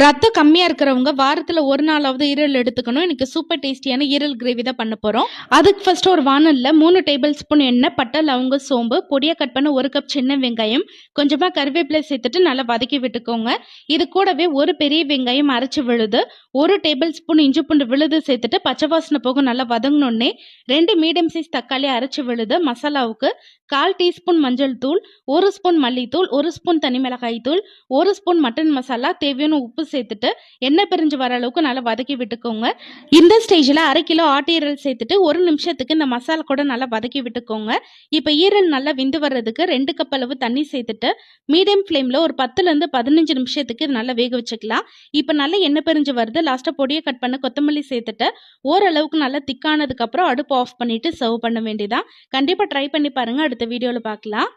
ரத்தம் கம்மியா இருக்கிறவங்க வாரத்துல ஒரு நாளாவது ஈரல் எடுத்துக்கணும். எனக்கு சூப்பர் டேஸ்டியான ஈரல் கிரேவி தான் பண்ண போறோம். அதுக்கு ஃபர்ஸ்ட் ஒரு வானல்ல மூணு டேபிள் ஸ்பூன் எண்ணெய் பட்டை லவங்க சோம்பு பொடியா கட் பண்ண ஒரு கப் சின்ன வெங்காயம் கொஞ்சமா கருவேப்பிலை சேர்த்துட்டு நல்லா வதக்கி விட்டுக்கோங்க. இது கூடவே ஒரு பெரிய வெங்காயம் அரைச்சு விழுது ஒரு டேபிள் ஸ்பூன் இஞ்சி பூண்டு விழுது சேர்த்துட்டு பச்சை வாசனை போக நல்லா வதங்கினோடனே ரெண்டு மீடியம் சைஸ் தக்காளி அரைச்சு விழுது மசாலாவுக்கு கால் டீஸ்பூன் மஞ்சள் தூள் ஒரு ஸ்பூன் மல்லித்தூள் ஒரு ஸ்பூன் தனி மிளகாய் தூள் ஒரு ஸ்பூன் மட்டன் மசாலா தேவையான உப்பு சேர்த்துட்டு எண்ணெய் பிரிஞ்சு வர அளவுக்கு நல்லா வதக்கி விட்டுக்கோங்க. இந்த ஸ்டேஜில் அரை கிலோ ஆட்டு ஈரல் சேர்த்துட்டு ஒரு நிமிஷத்துக்கு இந்த மசாலா கூட நல்லா வதக்கி விட்டுக்கோங்க. இப்போ ஈரல் நல்லா விந்து வர்றதுக்கு ரெண்டு கப் அளவு தண்ணி சேர்த்துட்டு மீடியம் ஃப்ளேமில் ஒரு பத்துலேருந்து பதினஞ்சு நிமிஷத்துக்கு இது நல்லா வேக வச்சுக்கலாம். இப்போ நல்லா எண்ணெய் பிரிஞ்சு வருது. லாஸ்ட்டாக பொடியை கட் பண்ண கொத்தமல்லி சேர்த்துட்டு ஓரளவுக்கு நல்லா திக்கானதுக்கப்புறம் அடுப்பு ஆஃப் பண்ணிட்டு சர்வ் பண்ண வேண்டியதான் கண்டிப்பாக ட்ரை பண்ணி பாருங்கள் அடுத்த வீடியோவில் பார்க்கலாம்